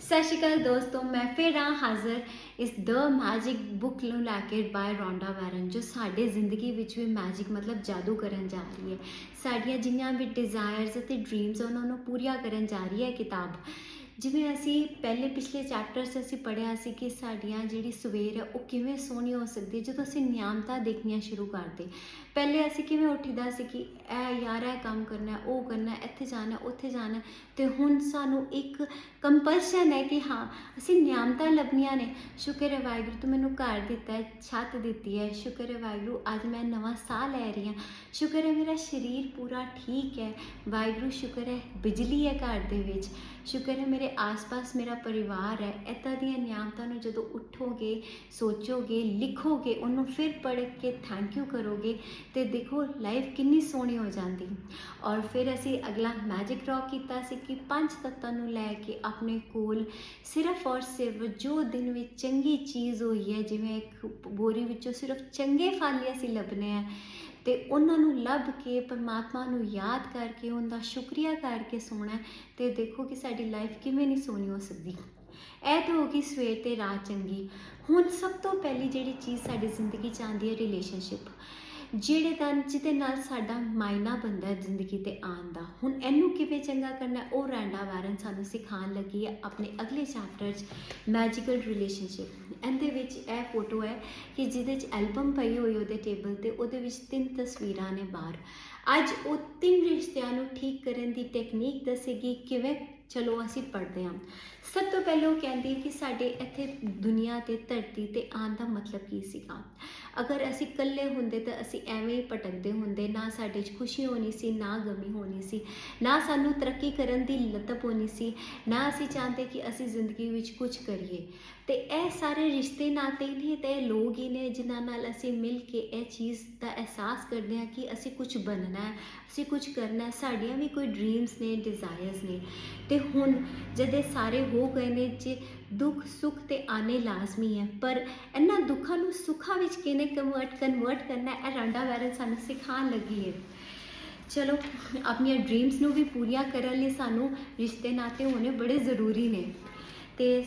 ਸਤਿ ਸ਼੍ਰੀ ਅਕਾਲ ਦੋਸਤੋ, ਮੈਂ ਫਿਰ ਹਾਂ ਹਾਜ਼ਰ ਇਸ ਦ ਮੈਜਿਕ ਬੁੱਕ ਨੂੰ ਲੈ ਕੇ ਬਾਏ ਰੌਂਡਾ ਵੈਰਨ ਜੋ ਸਾਡੇ ਜ਼ਿੰਦਗੀ ਵਿੱਚ ਵੀ ਮੈਜਿਕ ਮਤਲਬ ਜਾਦੂ ਕਰਨ ਜਾ ਰਹੀ ਹੈ। ਸਾਡੀਆਂ ਜਿੰਨੀਆਂ ਵੀ ਡਿਜ਼ਾਇਰਸ ਅਤੇ ਡ੍ਰੀਮਸ ਉਹਨਾਂ ਨੂੰ ਪੂਰੀਆਂ ਕਰਨ ਜਾ ਰਹੀ ਹੈ ਕਿਤਾਬ। ਜਿਵੇਂ ਅਸੀਂ ਪਹਿਲੇ ਪਿਛਲੇ ਚੈਪਟਰ 'ਚ ਅਸੀਂ ਪੜ੍ਹਿਆ ਸੀ ਕਿ ਸਾਡੀਆਂ ਜਿਹੜੀ ਸਵੇਰ ਹੈ ਉਹ ਕਿਵੇਂ ਸੋਹਣੀ ਹੋ ਸਕਦੀ ਹੈ ਜਦੋਂ ਅਸੀਂ ਨਿਯਮਤਾ ਦੇਖਣੀਆਂ ਸ਼ੁਰੂ ਕਰਦੇ। ਪਹਿਲੇ ਅਸੀਂ ਕਿਵੇਂ ਉੱਠੀਦਾ ਸੀ ਕਿ ਇਹ ਯਾਰ ਇਹ ਕੰਮ ਕਰਨਾ ਉਹ ਕਰਨਾ ਇੱਥੇ ਜਾਣਾ ਉੱਥੇ ਜਾਣਾ। ਹੈ, ਤੇ ਹੁਣ ਸਾਨੂੰ ਇੱਕ ਕੰਪਲਸ਼ਨ ਹੈ ਕਿ ਹਾਂ ਅਸੀਂ ਨਿਯਮਤਾ ਲੱਭਣੀਆਂ ਨੇ। ਸ਼ੁਕਰ ਹੈ ਵਾਹਿਗੁਰੂ ਤੂੰ ਮੈਨੂੰ ਘਰ ਦਿੱਤਾ ਹੈ ਛੱਤ ਦਿੱਤੀ ਹੈ। ਸ਼ੁਕਰ ਹੈ ਵਾਹਿਗੁਰੂ ਅੱਜ ਮੈਂ ਨਵਾਂ ਸਾਹ ਲੈ ਰਹੀ ਹਾਂ। ਸ਼ੁਕਰ ਹੈ ਮੇਰਾ ਸਰੀਰ ਪੂਰਾ ਠੀਕ ਹੈ। ਵਾਹਿਗੁਰੂ ਸ਼ੁਕਰ ਹੈ ਬਿਜਲੀ ਹੈ ਘਰ ਦੇ ਵਿੱਚ। ਸ਼ੁਕਰ ਹੈ ਮੇਰੇ ਆਸ-ਪਾਸ ਮੇਰਾ ਪਰਿਵਾਰ ਹੈ। ਇੱਦਾਂ ਦੀਆਂ ਨਿਯਮਤਾਂ ਨੂੰ ਜਦੋਂ ਉੱਠੋਗੇ ਸੋਚੋਗੇ ਲਿਖੋਗੇ ਉਹਨੂੰ ਫਿਰ ਪੜ੍ਹ ਕੇ ਥੈਂਕ ਯੂ ਕਰੋਗੇ। ਤੇ ਦੇਖੋ ਲਾਈਫ ਕਿੰਨੀ ਸੋਹਣੀ ਹੋ ਜਾਂਦੀ। ਔਰ ਫਿਰ ਅਸੀਂ ਅਗਲਾ ਮੈਜਿਕ ਡਰਾ ਕੀਤਾ ਸੀ ਕਿ ਪੰਜ ਤੱਤਾਂ ਨੂੰ ਲੈ ਕੇ ਆਪਣੇ ਕੋਲ ਸਿਰਫ ਔਰ ਸਿਰਫ ਜੋ ਦਿਨ ਵਿੱਚ ਚੰਗੀ ਚੀਜ਼ ਹੋਈ ਹੈ, ਜਿਵੇਂ ਇੱਕ ਬੋਰੀ ਵਿੱਚੋਂ ਸਿਰਫ ਚੰਗੇ ਫਲ ਹੀ ਅਸੀਂ ਲੱਭਨੇ ਆ, ਤੇ ਉਹਨਾਂ ਨੂੰ ਲੱਭ ਕੇ ਪਰਮਾਤਮਾ ਨੂੰ ਯਾਦ ਕਰਕੇ, ਉਹਦਾ ਸ਼ੁਕਰੀਆ ਕਰਕੇ ਸੋਣਾ ਹੈ, ਤੇ ਦੇਖੋ ਕਿ ਸਾਡੀ ਲਾਈਫ ਕਿਵੇਂ ਨਹੀਂ ਸੋਹਣੀ ਹੋ ਸਕਦੀ। ਇਹ ਤਾਂ ਹੋ ਗਈ ਸਵੇਰ ਤੇ ਰਾਤ ਚੰਗੀ। ਹੁਣ ਸਭ ਤੋਂ ਪਹਿਲੀ ਜਿਹੜੀ ਚੀਜ਼ ਸਾਡੀ ਜ਼ਿੰਦਗੀ 'ਚ ਆਉਂਦੀ ਹੈ ਰਿਲੇਸ਼ਨਸ਼ਿਪ ਜਿਹੜੇ ਤਾਂ ਜਿਹਦੇ ਨਾਲ ਸਾਡਾ ਮਾਇਨਾ ਬਣਦਾ ਜ਼ਿੰਦਗੀ ਤੇ ਆਉਣ ਦਾ। ਹੁਣ ਇਹਨੂੰ ਕਿਵੇਂ ਚੰਗਾ ਕਰਨਾ ਉਹ ਰੈਂਡਾ ਵਾਰਨ ਸਾਨੂੰ ਸਿਖਾਉਣ ਲੱਗੀ ਹੈ ਆਪਣੇ ਅਗਲੇ ਚੈਪਟਰ 'ਚ ਮੈਜੀਕਲ ਰਿਲੇਸ਼ਨਸ਼ਿਪ ਇਹਦੇ ਵਿੱਚ ਇਹ ਫੋਟੋ ਹੈ ਕਿ ਜਿਹਦੇ 'ਚ ਐਲਬਮ ਪਈ ਹੋਈ ਉਹਦੇ ਟੇਬਲ ਤੇ, ਉਹਦੇ ਵਿੱਚ ਤਿੰਨ ਤਸਵੀਰਾਂ ਨੇ ਬਾਹਰ। ਅੱਜ ਉਹ ਤਿੰਨ ਰਿਸ਼ਤਿਆਂ ਨੂੰ ਠੀਕ ਕਰਨ ਦੀ ਟੈਕਨੀਕ ਦੱਸੇਗੀ ਕਿਵੇਂ ਚਲੋ ਅਸੀਂ ਪੜ੍ਹਦੇ ਹਾਂ। ਸਭ ਤੋਂ ਪਹਿਲਾਂ ਉਹ ਕਹਿੰਦੀ ਕਿ ਸਾਡੇ ਇੱਥੇ ਦੁਨੀਆ ਤੇ ਧਰਤੀ ਤੇ ਆਉਣ ਦਾ ਮਤਲਬ ਕੀ ਸੀਗਾ? ਅਗਰ ਅਸੀਂ ਇਕੱਲੇ ਹੁੰਦੇ ਤਾਂ ਅਸੀਂ ਐਵੇਂ ਹੀ ਭਟਕਦੇ ਹੁੰਦੇ, ਨਾ ਸਾਡੇ 'ਚ ਖੁਸ਼ੀ ਹੋਣੀ ਸੀ, ਨਾ ਗਮੀ ਹੋਣੀ ਸੀ, ਨਾ ਸਾਨੂੰ ਤਰੱਕੀ ਕਰਨ ਦੀ ਲਤਪ ਹੋਣੀ ਸੀ, ਨਾ ਅਸੀਂ ਚਾਹੁੰਦੇ ਕਿ ਅਸੀਂ ਜ਼ਿੰਦਗੀ ਵਿੱਚ ਕੁਝ ਕਰੀਏ। ਤੇ ਇਹ ਸਾਰੇ ਰਿਸ਼ਤੇ ਨਾਤੇ ਨੇ ਤੇ ਇਹ ਲੋਕ ਹੀ ਨੇ ਜਿਨ੍ਹਾਂ ਨਾਲ ਅਸੀਂ ਮਿਲ ਕੇ ਇਹ ਚੀਜ਼ ਦਾ ਅਹਿਸਾਸ ਕਰਦੇ ਹਾਂ ਕਿ ਅਸੀਂ ਕੁਝ ਬਣਨਾ ਹੈ, ਅਸੀਂ ਕੁਝ ਕਰਨਾ ਹੈ, ਸਾਡੀਆਂ ਵੀ ਕੋਈ ਡ੍ਰੀਮਸ ਨੇ ਡਿਜ਼ਾਇਰਸ ਨੇ। ਤੇ ਹੁਣ ਜਦ ਸਾਰੇ ਹੋ ਗਏ ਨੇ ਜੇ ਦੁੱਖ ਸੁੱਖ ਤੇ ਆਨੇ ਲਾਜ਼ਮੀ ਹੈ ਪਰ ਇਹਨਾਂ ਦੁੱਖਾਂ ਨੂੰ ਸੁੱਖਾਂ ਵਿੱਚ ਕਿਵੇਂ ਕਨਵਰਟ ਕਨਵਰਟ ਕਰਨਾ? ਹੈ, ਇਹ ਰਾਂਡਾ ਵੈਰਨ ਸਾਨੂੰ ਸਿਖਾਉਣ ਲੱਗੀ ਹੈ ਚਲੋ ਆਪਣੀਆਂ ਡ੍ਰੀਮਸ ਨੂੰ ਵੀ ਪੂਰੀਆਂ ਕਰਨ ਲਈ ਸਾਨੂੰ ਰਿਸ਼ਤੇ ਨਾਤੇ ਹੋਣੇ ਬੜੇ ਜ਼ਰੂਰੀ ਨੇ। ਤੇ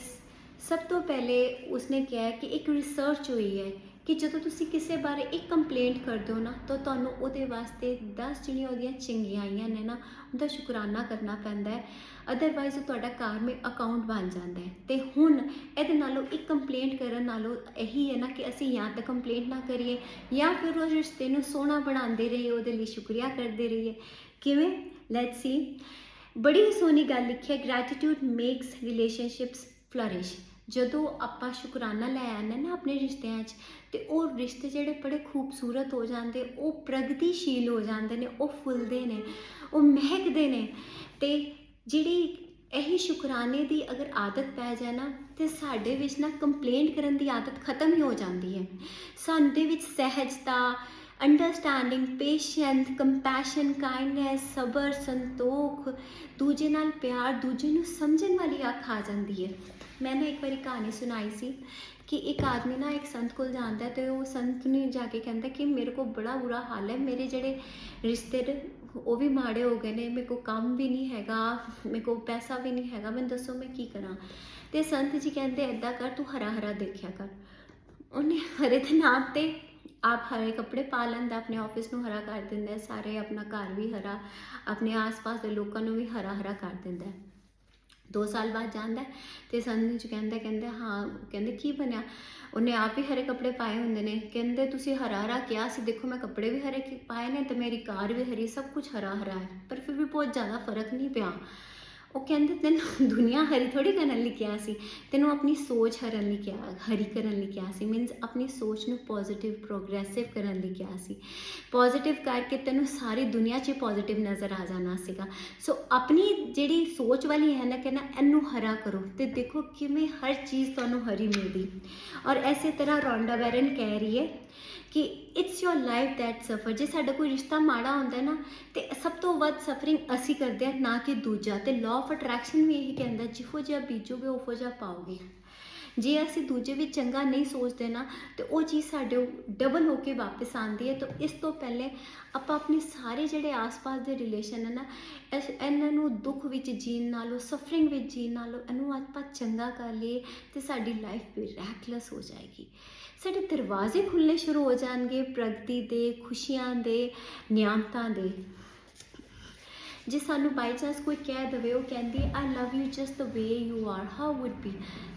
ਸਭ ਤੋਂ ਪਹਿਲੇ ਉਸਨੇ ਕਿਹਾ ਕਿ ਇੱਕ ਰਿਸਰਚ ਹੋਈ ਹੈ। ਕਿ ਜਦੋਂ ਤੁਸੀਂ ਕਿਸੇ ਬਾਰੇ ਇੱਕ ਕੰਪਲੇਂਟ ਕਰਦੇ ਹੋ ਨਾ, ਤਾਂ ਤੁਹਾਨੂੰ ਉਹਦੇ ਵਾਸਤੇ 10 ਜਿਹੜੀਆਂ ਉਹਦੀਆਂ ਚੰਗਿਆਈਆਂ ਨੇ ਨਾ, ਉਹਦਾ ਸ਼ੁਕਰਾਨਾ ਕਰਨਾ ਪੈਂਦਾ ਹੈ। ਅਦਰਵਾਈਜ਼ ਤੁਹਾਡਾ ਕਾਰਮਿਕ ਅਕਾਊਂਟ ਬਣ ਜਾਂਦਾ ਹੈ। ਤੇ ਹੁਣ ਇਹਦੇ ਨਾਲੋਂ ਇੱਕ ਕੰਪਲੇਂਟ ਕਰਨ ਨਾਲੋਂ ਇਹੀ ਹੈ ਨਾ ਕਿ ਅਸੀਂ ਜਾਂ ਤਾਂ ਕੰਪਲੇਂਟ ਨਾ ਕਰੀਏ, ਜਾਂ ਫਿਰ ਉਹ ਰਿਸ਼ਤੇ ਨੂੰ ਸੋਹਣਾ ਬਣਾਉਂਦੇ ਰਹੀਏ, ਉਹਦੇ ਲਈ ਸ਼ੁਕਰੀਆ ਕਰਦੇ ਰਹੀਏ। ਕਿਵੇਂ? ਲੈਟਸ ਸੀ ਬੜੀ ਸੋਹਣੀ ਗੱਲ ਲਿਖੀ ਹੈ ਗ੍ਰੈਟੀਟਿਊਡ ਮੇਕਸ ਰਿਲੇਸ਼ਨਸ਼ਿਪਸ ਫਲਰਿਸ਼ ਜਦੋਂ ਆਪਾਂ ਸ਼ੁਕਰਾਨਾ ਲੈ ਆਉਂਦੇ ਨਾ ਆਪਣੇ ਰਿਸ਼ਤਿਆਂ 'ਚ, ਤੇ ਉਹ ਰਿਸ਼ਤੇ ਜਿਹੜੇ ਬੜੇ ਖੂਬਸੂਰਤ ਹੋ ਜਾਂਦੇ, ਉਹ ਪ੍ਰਗਤੀਸ਼ੀਲ ਹੋ ਜਾਂਦੇ ਨੇ, ਉਹ ਫੁੱਲਦੇ ਨੇ, ਉਹ ਮਹਿਕਦੇ ਨੇ। ਤੇ ਜਿਹੜੀ ਇਹੀ ਸ਼ੁਕਰਾਨੇ ਦੀ ਅਗਰ ਆਦਤ ਪੈ ਜਾਏ ਨਾ, ਤੇ ਸਾਡੇ ਵਿੱਚ ਨਾ ਕੰਪਲੇਂਟ ਕਰਨ ਦੀ ਆਦਤ ਖਤਮ ਹੀ ਹੋ ਜਾਂਦੀ ਹੈ। ਸਾਡੇ ਵਿੱਚ ਸਹਿਜਤਾ ਅੰਡਰਸਟੈਂਡਿੰਗ ਪੇਸ਼ੈਂਸ ਕੰਪੈਸ਼ਨ ਕਾਈਂਡਨੈਸ ਸਬਰ ਸੰਤੋਖ ਦੂਜੇ ਨਾਲ ਪਿਆਰ, ਦੂਜੇ ਨੂੰ ਸਮਝਣ ਵਾਲੀ ਅੱਖ ਆ ਜਾਂਦੀ ਹੈ। ਮੈਂ ਨਾ ਇੱਕ ਵਾਰੀ ਕਹਾਣੀ ਸੁਣਾਈ ਸੀ ਕਿ ਇੱਕ ਆਦਮੀ ਨਾ ਇੱਕ ਸੰਤ ਕੋਲ ਜਾਂਦਾ ਹੈ ਤੇ ਉਹ ਸੰਤ ਨੂੰ ਜਾ ਕੇ ਕਹਿੰਦਾ ਕਿ ਮੇਰੇ ਕੋਲ ਬੜਾ ਬੁਰਾ ਹਾਲ ਹੈ, ਮੇਰੇ ਜਿਹੜੇ ਰਿਸ਼ਤੇ ਨੇ ਉਹ ਵੀ ਮਾੜੇ ਹੋ ਗਏ ਨੇ, ਮੇਰੇ ਕੋਲ ਕੰਮ ਵੀ ਨਹੀਂ ਹੈਗਾ, ਮੇਰੇ ਕੋਲ ਪੈਸਾ ਵੀ ਨਹੀਂ ਹੈਗਾ, ਮੈਨੂੰ ਦੱਸੋ ਮੈਂ ਕੀ ਕਰਾਂ? ਤੇ ਸੰਤ ਜੀ ਕਹਿੰਦੇ ਐਦਾਂ ਕਰ, ਤੂੰ ਹਰਾ ਹਰਾ ਦੇਖਿਆ ਕਰ। ਉਹਨੇ ਹਰੇ ਦੇ ਨਾਮ ਤੇ ਆਪ ਹਰੇ ਕੱਪੜੇ ਪਾ ਲੈਂਦਾ, ਆਪਣੇ ਆਫਿਸ ਨੂੰ ਹਰਾ ਕਰ ਦਿੰਦਾ ਸਾਰੇ ਆਪਣਾ ਘਰ ਵੀ ਹਰਾ, ਆਪਣੇ ਆਸ-ਪਾਸ ਦੇ ਲੋਕਾਂ ਨੂੰ ਵੀ ਹਰਾ ਹਰਾ ਕਰ ਦਿੰਦਾ ਹੈ। ਦੋ ਸਾਲ ਬਾਅਦ ਜਾਂਦਾ ਹੈ ਤੇ ਸੰਤ ਜੀ ਕਹਿੰਦਾ ਕਹਿੰਦਾ, ਹਾਂ, ਕਹਿੰਦੇ, ਕੀ ਬਣਿਆ? ਉਹਨੇ ਆਪ ਹੀ ਹਰੇ ਕੱਪੜੇ ਪਾਏ ਹੁੰਦੇ ਨੇ। ਕਹਿੰਦੇ, ਤੁਸੀਂ ਹਰਾ ਹਰਾ ਕਿਹਾ ਸੀ, ਦੇਖੋ ਮੈਂ ਕੱਪੜੇ ਵੀ ਹਰੇ ਕੀ- ਪਾਏ ਨੇ ਤੇ ਮੇਰੀ ਕਾਰ ਵੀ ਹਰੀ, ਸਭ ਕੁਝ ਹਰਾ ਹਰਾ ਹੈ, ਪਰ ਫਿਰ ਵੀ ਬਹੁਤ ਜ਼ਿਆਦਾ ਫ਼ਰਕ ਨਹੀਂ ਪਿਆ। ਉਹ ਕਹਿੰਦੇ ਤੈਨੂੰ ਦੁਨੀਆ ਹਰੀ ਥੋੜੀ ਕਰਨ ਲਈ ਕਿਹਾ ਸੀ। ਤੈਨੂੰ ਆਪਣੀ ਸੋਚ ਹਰਨ ਲਈ ਕਿਹਾ, ਹਰੀ ਕਰਨ ਲਈ ਕਿਹਾ ਸੀ। ਮੀਨਸ ਆਪਣੀ ਸੋਚ ਨੂੰ ਪੋਜ਼ਿਟਿਵ ਪ੍ਰੋਗਰੈਸਿਵ ਕਰਨ ਲਈ ਕਿਹਾ ਸੀ। ਪੋਜ਼ਿਟਿਵ ਕਰਕੇ ਤੈਨੂੰ ਸਾਰੀ ਦੁਨੀਆ 'ਚ ਪੋਜ਼ਿਟਿਵ ਨਜ਼ਰ ਆ ਜਾਣਾ ਸੀਗਾ। ਸੋ ਆਪਣੀ ਜਿਹੜੀ ਸੋਚ ਵਾਲੀ ਹੈ ਨਾ ਕਹਿੰਦਾ ਇਹਨੂੰ ਹਰਾ ਕਰੋ ਤੇ ਦੇਖੋ ਕਿਵੇਂ ਹਰ ਚੀਜ਼ ਤੁਹਾਨੂੰ ਹਰੀ ਮਿਲਦੀ। ਔਰ ਐਸੇ ਤਰ੍ਹਾਂ ਰੌਂਡਾ ਬੈਰਨ ਕਹਿ ਰਹੀ ਹੈ ਕਿ ਇਟਸ ਯੋਰ ਲਾਈਫ ਦੈਟ ਸਫਰ ਜੇ ਸਾਡਾ ਕੋਈ ਰਿਸ਼ਤਾ ਮਾੜਾ ਹੁੰਦਾ ਨਾ, ਤੇ ਸਭ ਤੋਂ ਵੱਧ ਸਫਰਿੰਗ ਅਸੀਂ ਕਰਦੇ ਹਾਂ, ਨਾ ਕਿ ਦੂਜਾ। ਤੇ ਲਾਅ ਆਫ ਅਟਰੈਕਸ਼ਨ ਵੀ ਇਹੀ ਕਹਿੰਦਾ, ਜਿਹੋ ਜਿਹਾ ਬੀਜੋਗੇ, ਉਹੋ ਜਿਹਾ ਪਾਓਗੇ। ਜੇ ਅਸੀਂ ਦੂਜੇ ਵਿੱਚ ਚੰਗਾ ਨਹੀਂ ਸੋਚਦੇ ਨਾ, ਤੇ ਉਹ ਚੀਜ਼ ਸਾਡੇ ਡਬਲ ਹੋ ਕੇ ਵਾਪਸ ਆਉਂਦੀ ਹੈ। ਤਾਂ ਇਸ ਤੋਂ ਪਹਿਲੇ ਆਪਾਂ ਆਪਣੇ ਸਾਰੇ ਜਿਹੜੇ ਆਸ-ਪਾਸ ਦੇ ਰਿਲੇਸ਼ਨ ਹੈ ਨਾ, ਇਸ ਇਹਨਾਂ ਨੂੰ ਦੁੱਖ ਵਿੱਚ ਜੀਣ ਨਾਲੋਂ ਸਫਰਿੰਗ ਵਿੱਚ ਜੀਣ ਨਾਲੋਂ, ਇਹਨੂੰ ਆਪਾਂ ਚੰਗਾ ਕਰ ਲਈਏ ਤੇ ਸਾਡੀ ਲਾਈਫ ਵੀ ਰੈਕਲੈਸ ਹੋ ਜਾਏਗੀ। ਸਾਡੇ ਦਰਵਾਜ਼ੇ ਖੁੱਲ੍ਹਣੇ ਸ਼ੁਰੂ ਹੋ ਜਾਣਗੇ ਪ੍ਰਗਤੀ ਦੇ, ਖੁਸ਼ੀਆਂ ਦੇ ਨਿਆਮਤਾਂ ਦੇ। ਜੇ ਸਾਨੂੰ ਬਾਈ ਚਾਂਸ ਕੋਈ ਕਹਿ ਦਵੇ, ਉਹ ਕਹਿੰਦੀ I love you just the way you are how would be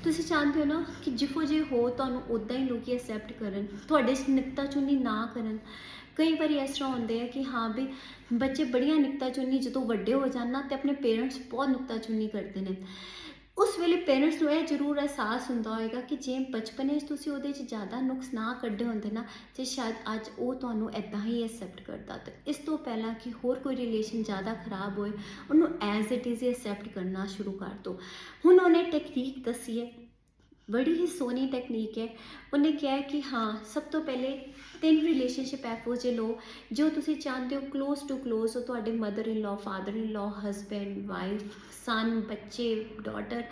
ਤੁਸੀਂ ਚਾਹੁੰਦੇ ਹੋ ਨਾ ਕਿ ਜਿਹੋ ਜੇ ਹੋ ਤੁਹਾਨੂੰ ਉਦਾਂ ਹੀ ਲੋਕੀ ਐਕਸੈਪਟ ਕਰਨ, ਤੁਹਾਡੇ 'ਚ ਨਿਕਤਾ ਚੁੰਨੀ ਨਾ ਕਰਨ। ਕਈ ਵਾਰੀ ਇਸ ਤਰ੍ਹਾਂ ਹੁੰਦੇ ਆ ਕਿ ਹਾਂ ਵੀ ਬੱਚੇ ਬੜੀਆਂ ਨਿਕਤਾ ਚੁੰਨੀ ਜਦੋਂ ਵੱਡੇ ਹੋ ਜਾਣ ਨਾ, ਤੇ ਆਪਣੇ ਪੇਰੈਂਟਸ ਬਹੁਤ ਨੁਕਤਾ ਚੁੰਨੀ ਕਰਦੇ ਨੇ। ਉਸ ਵੇਲੇ ਪੇਰੈਂਟਸ ਨੂੰ ਇਹ ਜ਼ਰੂਰ ਅਹਿਸਾਸ ਹੁੰਦਾ ਹੋਏਗਾ ਕਿ ਜੇ ਬਚਪਨ 'ਚ ਤੁਸੀਂ ਉਹਦੇ 'ਚ ਜ਼ਿਆਦਾ ਨੁਕਸ ਨਾ ਕੱਢੇ ਹੁੰਦੇ ਨਾ, ਤੇ ਸ਼ਾਇਦ ਅੱਜ ਉਹ ਤੁਹਾਨੂੰ ਐਦਾਂ ਹੀ ਐਕਸੈਪਟ ਕਰਦਾ। ਤੇ ਇਸ ਤੋਂ ਪਹਿਲਾਂ ਕਿ ਹੋਰ ਕੋਈ ਰਿਲੇਸ਼ਨ ਜ਼ਿਆਦਾ ਖਰਾਬ ਹੋਏ, ਉਹਨੂੰ ਐਜ਼ ਇਟ ਇਜ਼ ਐਕਸੈਪਟ ਕਰਨਾ ਸ਼ੁਰੂ ਕਰ ਦਿਓ ਹੁਣ ਉਹਨੇ ਟੈਕਨੀਕ ਦੱਸੀ ਹੈ ਬੜੀ ਹੀ ਸੋਹਣੀ ਟੈਕਨੀਕ ਹੈ ਉਹਨੇ ਕਿਹਾ ਕਿ ਹਾਂ ਸਭ ਤੋਂ ਪਹਿਲੇ ਤਿੰਨ ਰਿਲੇਸ਼ਨਸ਼ਿਪ ਐਫੋ ਜੇ ਲੋ ਜੋ ਤੁਸੀਂ ਚਾਹੁੰਦੇ ਹੋ ক্লোਜ਼ ਟੂ ক্লোਜ਼ ਉਹ ਤੁਹਾਡੇ ਮਦਰ ਇਨ ਲਾ ਫਾਦਰ ਇਨ ਲਾ ਹਸਬੰਡ ਵਾਈਫ ਸਨ ਬੱਚੇ ਡਾਟਰ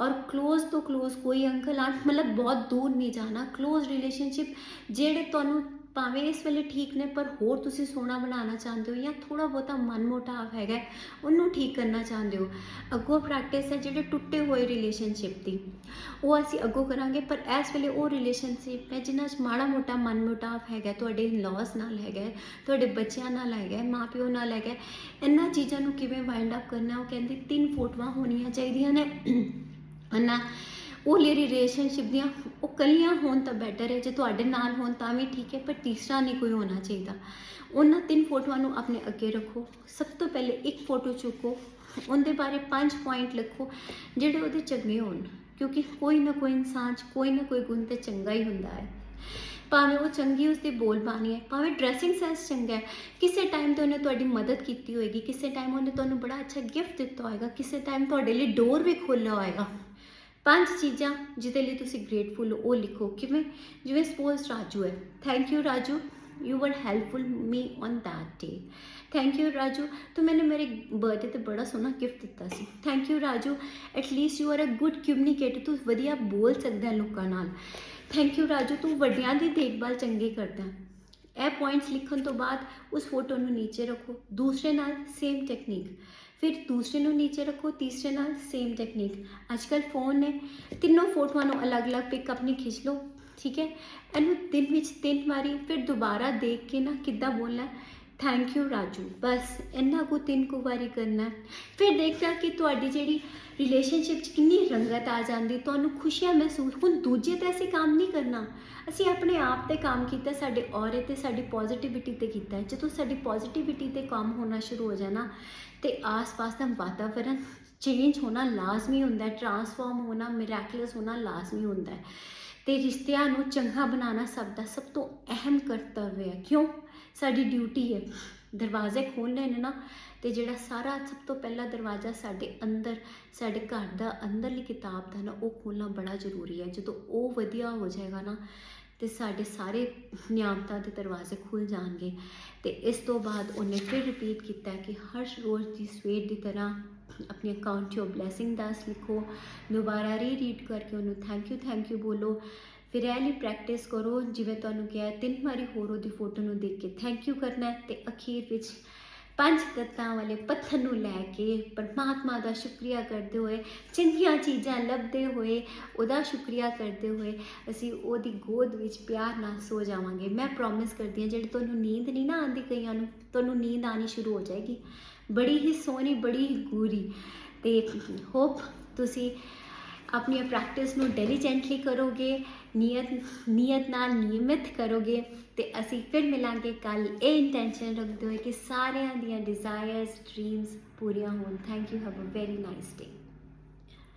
और क्लोज तो क्लोज कोई अंकल आंट मतलब बहुत दूर नहीं जाना। क्लोज रिलेशनशिप जेड़े ਤੁਹਾਨੂੰ ਭਾਵੇਂ ਇਸ ਵੇਲੇ ਠੀਕ ਨੇ ਪਰ ਹੋਰ ਤੁਸੀਂ ਸੋਹਣਾ ਬਣਾਉਣਾ ਚਾਹੁੰਦੇ ਹੋ ਜਾਂ ਥੋੜਾ ਬਹੁਤਾ ਮਨਮੋਟਾਵ ਹੈਗਾ ਉਹਨੂੰ ਠੀਕ ਕਰਨਾ ਚਾਹੁੰਦੇ ਹੋ। ਅੱਗੋਂ ਪ੍ਰੈਕਟਿਸ ਹੈ ਜਿਹੜੇ ਟੁੱਟੇ ਹੋਏ ਰਿਲੇਸ਼ਨਸ਼ਿਪ ਦੀ। ਉਹ ਅਸੀਂ ਅੱਗੋਂ ਕਰਾਂਗੇ ਪਰ ਇਸ ਵੇਲੇ ਉਹ ਰਿਲੇਸ਼ਨਸ਼ਿਪ ਹੈ ਜਿਨ੍ਹਾਂ 'ਚ ਮਾੜਾ ਮੋਟਾ ਮਨਮੋਟਾਵ ਹੈਗਾ ਤੁਹਾਡੇ ਇਨ-ਲॉज ਨਾਲ ਹੈਗਾ ਤੁਹਾਡੇ ਬੱਚਿਆਂ ਨਾਲ ਹੈਗਾ ਹੈ, ਮਾਪਿਓ ਨਾਲ ਹੈਗਾ ਇਹਨਾਂ ਚੀਜ਼ਾਂ ਨੂੰ ਕਿਵੇਂ ਵਾਈਂਡ ਅਪ ਕਰਨਾ ਉਹ ਕਹਿੰਦੇ ਤਿੰਨ ਫੋਟੋਆਂ ਹੋਣੀਆਂ ਚਾਹੀਦੀਆਂ ਨੇ। ਹਨਾ? ਉਹ ਲਈ ਰਿਲੇਸ਼ਨਸ਼ਿਪ ਦੀਆਂ ਉਹ ਕੱਲੀਆਂ ਹੋਣ ਤਾਂ ਬੈਟਰ ਹੈ, ਜੇ ਤੁਹਾਡੇ ਨਾਲ ਹੋਣ ਤਾਂ ਵੀ ਠੀਕ ਹੈ, ਪਰ ਤੀਸਰਾ ਨਹੀਂ ਕੋਈ ਹੋਣਾ ਚਾਹੀਦਾ। ਉਹਨਾਂ ਤਿੰਨ ਫੋਟੋਆਂ ਨੂੰ ਆਪਣੇ ਅੱਗੇ ਰੱਖੋ। ਸਭ ਤੋਂ ਪਹਿਲੇ ਇੱਕ ਫੋਟੋ ਚੁੱਕੋ। ਉਹਦੇ ਬਾਰੇ ਪੰਜ ਪੁਆਇੰਟ ਲਿਖੋ, ਜਿਹੜੇ ਉਹਦੇ ਚੰਗੇ ਹੋਣ। ਕਿਉਂਕਿ ਕੋਈ ਨਾ ਕੋਈ ਇਨਸਾਨ 'ਚ, ਕੋਈ ਨਾ ਕੋਈ ਗੁਣ ਤੇ ਚੰਗਾ ਹੀ ਹੁੰਦਾ ਹੈ। ਭਾਵੇਂ ਉਹ ਚੰਗੀ ਉਸਦੀ ਬੋਲਬਾਣੀ ਹੈ, ਭਾਵੇਂ ਡਰੈਸਿੰਗ ਸੈਂਸ ਚੰਗਾ ਹੈ, ਕਿਸੇ ਟਾਈਮ ਤੇ ਉਹਨੇ ਤੁਹਾਡੀ ਮਦਦ ਕੀਤੀ ਹੋਏਗੀ, ਕਿਸੇ ਟਾਈਮ ਉਹਨੇ ਤੁਹਾਨੂੰ ਬੜਾ ਅੱਛਾ ਗਿਫਟ ਦਿੱਤਾ ਹੋਏਗਾ, ਕਿਸੇ ਟਾਈਮ ਤੁਹਾਡੇ ਲਈ ਡੋਰ ਵੀ ਖੋਲ੍ਹਿਆ ਹੋਏਗਾ। ਪੰਜ ਚੀਜ਼ਾਂ ਜਿਹਦੇ ਲਈ ਤੁਸੀਂ ਗ੍ਰੇਟਫੁਲ ਹੋ, ਉਹ ਲਿਖੋ। ਕਿਵੇਂ? ਜਿਵੇਂ ਸਪੋਜ਼ ਰਾਜੂ ਹੈ। Thank you Raju you were helpful me on that day thank you Raju, ਤੂੰ ਮੈਨੂੰ ਮੇਰੇ ਬਰਥਡੇ ਤੇ ਬੜਾ ਸੋਹਣਾ ਗਿਫਟ ਦਿੱਤਾ ਸੀ। Thank you Raju at least you are a good communicator ਤੂੰ ਵਧੀਆ ਬੋਲ ਸਕਦਾ ਲੋਕਾਂ ਨਾਲ। ਥੈਂਕ ਯੂ ਰਾਜੂ, ਤੂੰ ਵੱਡਿਆਂ ਦੀ ਦੇਖਭਾਲ ਚੰਗੀ ਕਰਦਾ। ਇਹ ਪੁਆਇੰਟਸ ਲਿਖਣ ਤੋਂ ਬਾਅਦ ਉਸ ਫੋਟੋ ਨੂੰ ਨੀਚੇ ਰੱਖੋ। ਦੂਸਰੇ ਨਾਲ ਸੇਮ ਟੈਕਨੀਕ ਫਿਰ ਦੂਸਰੇ ਨੂੰ ਨੀਚੇ ਰੱਖੋ, ਤੀਸਰੇ ਨਾਲ ਸੇਮ ਟੈਕਨੀਕ ਅੱਜਕੱਲ ਫੋਨ ਨੇ ਤਿੰਨੋਂ ਫੋਟੋਆਂ ਨੂੰ ਅਲੱਗ-ਅਲੱਗ ਪਿਕ ਆਪਣੀ ਖਿੱਚ ਲਓ, ਠੀਕ ਹੈ? ਇਹਨੂੰ ਦਿਨ ਵਿੱਚ ਤਿੰਨ ਵਾਰੀ, ਫਿਰ ਦੁਬਾਰਾ ਦੇਖ ਕੇ ਨਾ ਕਿੱਦਾਂ ਬੋਲਣਾ ਥੈਂਕ ਯੂ ਰਾਜੂ ਬਸ ਇੰਨਾ ਕੁ ਤਿੰਨ ਕੁ ਵਾਰੀ ਕਰਨਾ। ਫਿਰ ਦੇਖਦਾ ਕਿ ਤੁਹਾਡੀ ਜਿਹੜੀ ਰਿਲੇਸ਼ਨਸ਼ਿਪ 'ਚ ਕਿੰਨੀ ਰੰਗਤ ਆ ਜਾਂਦੀ, ਤੁਹਾਨੂੰ ਖੁਸ਼ੀਆਂ ਮਹਿਸੂਸ, ਹੁਣ ਦੂਜੇ ਤੇ ਅਸੀਂ ਕੰਮ ਨਹੀਂ ਕਰਨਾ। ਅਸੀਂ ਆਪਣੇ ਆਪ ਤੇ ਕੰਮ ਕੀਤਾ, ਸਾਡੇ ਔਰੇ ਤੇ, ਸਾਡੀ ਪੋਜ਼ਿਟਿਵਿਟੀ ਤੇ ਕੀਤਾ। ਜਦੋਂ ਸਾਡੀ ਪੋਜ਼ਿਟਿਵਿਟੀ ਤੇ ਕੰਮ ਹੋਣਾ ਸ਼ੁਰੂ ਹੋ ਜਾਣਾ, ਤੇ ਆਸ-ਪਾਸ ਦਾ ਵਾਤਾਵਰਣ ਚੇਂਜ ਹੋਣਾ ਲਾਜ਼ਮੀ ਹੁੰਦਾ ਹੈ ਟਰਾਂਸਫਾਰਮ ਹੋਣਾ ਮਿਰੈਕਲਸ ਹੋਣਾ ਲਾਜ਼ਮੀ ਹੁੰਦਾ ਹੈ। ਤੇ ਰਿਸ਼ਤਿਆਂ ਨੂੰ ਚੰਗਾ ਬਣਾਉਣਾ ਸਭ ਦਾ ਸਭ ਤੋਂ ਅਹਿਮ ਕਰਤੱਵ ਹੈ। ਕਿਉਂ? ਸਾਡੀ ਡਿਊਟੀ ਹੈ। ਦਰਵਾਜ਼ੇ ਖੋਲ੍ਹਣੇ ਨੇ ਨਾ, ਤੇ ਜਿਹੜਾ ਸਾਰਾ ਸਭ ਤੋਂ ਪਹਿਲਾ ਦਰਵਾਜ਼ਾ ਸਾਡੇ ਅੰਦਰ, ਸਾਡੇ ਘਰ ਦਾ ਅੰਦਰਲੀ ਕਿਤਾਬ ਦਾ ਨਾ, ਉਹ ਖੋਲ੍ਹਣਾ ਬੜਾ ਜ਼ਰੂਰੀ ਹੈ। ਜਦੋਂ ਉਹ ਵਧੀਆ ਹੋ ਜਾਏਗਾ ਨਾ, ਤੇ ਸਾਡੇ ਸਾਰੇ ਨਿਆਮਤਾਂ ਦੇ ਦਰਵਾਜ਼ੇ ਖੁੱਲ ਜਾਣਗੇ। ਤੇ ਇਸ ਤੋਂ ਬਾਅਦ ਉਹਨੇ ਫਿਰ ਰਿਪੀਟ ਕੀਤਾ ਕਿ ਹਰ ਰੋਜ਼ ਦੀ ਸਵੇਰ ਦੀ ਤਰ੍ਹਾਂ ਆਪਣੀ ਅਕਾਊਂਟ 'ਚੋਂ ਬਲੇਸਿੰਗ ਦਾਸ ਲਿਖੋ। ਦੁਬਾਰਾ ਰੀ ਰੀਡ ਕਰਕੇ ਉਹਨੂੰ ਥੈਂਕ ਯੂ ਥੈਂਕ ਯੂ ਬੋਲੋ। ਫਿਰ ਇਹ ਲਈ ਪ੍ਰੈਕਟਿਸ ਕਰੋ, ਜਿਵੇਂ ਤੁਹਾਨੂੰ ਕਿਹਾ, ਤਿੰਨ ਵਾਰੀ ਹੋਰ ਉਹਦੀ ਫੋਟੋ ਨੂੰ ਦੇਖ ਕੇ ਥੈਂਕ ਯੂ ਕਰਨਾ ਹੈ ਤੇ ਅਖੀਰ ਵਿੱਚ ਪੰਜ ਤੱਤਾਂ ਵਾਲੇ ਪੱਥਰ ਨੂੰ ਲੈ ਕੇ ਪਰਮਾਤਮਾ ਦਾ ਸ਼ੁਕਰੀਆ ਕਰਦੇ ਹੋਏ, ਚੰਗੀਆਂ ਚੀਜ਼ਾਂ ਲੱਭਦੇ ਹੋਏ, ਉਹਦਾ ਸ਼ੁਕਰੀਆ ਕਰਦੇ ਹੋਏ ਅਸੀਂ ਉਹਦੀ ਗੋਦ ਵਿੱਚ ਪਿਆਰ ਨਾਲ ਸੋ ਜਾਵਾਂਗੇ। ਮੈਂ ਪ੍ਰੋਮਿਸ ਕਰਦੀ ਹਾਂ, ਜਿਹੜੀ ਤੁਹਾਨੂੰ ਨੀਂਦ ਨਹੀਂ ਨਾ ਆਉਂਦੀ ਕਈਆਂ ਨੂੰ, ਤੁਹਾਨੂੰ ਨੀਂਦ ਆਣੀ ਸ਼ੁਰੂ ਹੋ ਜਾਏਗੀ। ਬੜੀ ਹੀ ਸੋਹਣੀ, ਬੜੀ ਹੀ ਗੂਰੀ ਤੇ ਹੋਪ ਤੁਸੀਂ ਆਪਣੀ ਪ੍ਰੈਕਟਿਸ ਨੂੰ ਡੈਲੀਜੈਂਟਲੀ ਕਰੋਗੇ ਨੀਅਤ ਨੀਅਤ ਨਾਲ ਨਿਯਮਿਤ ਕਰੋਗੇ ਤੇ ਅਸੀਂ ਫਿਰ ਮਿਲਾਂਗੇ ਕੱਲ ਇਹ ਇੰਟੈਂਸ਼ਨ ਰੱਖਦੇ ਹੋਏ ਕਿ ਸਾਰਿਆਂ ਦੀਆਂ ਡਿਜ਼ਾਇਰਸ ਡ੍ਰੀਮਸ ਪੂਰੀਆਂ ਹੋਣ thank you have a very nice day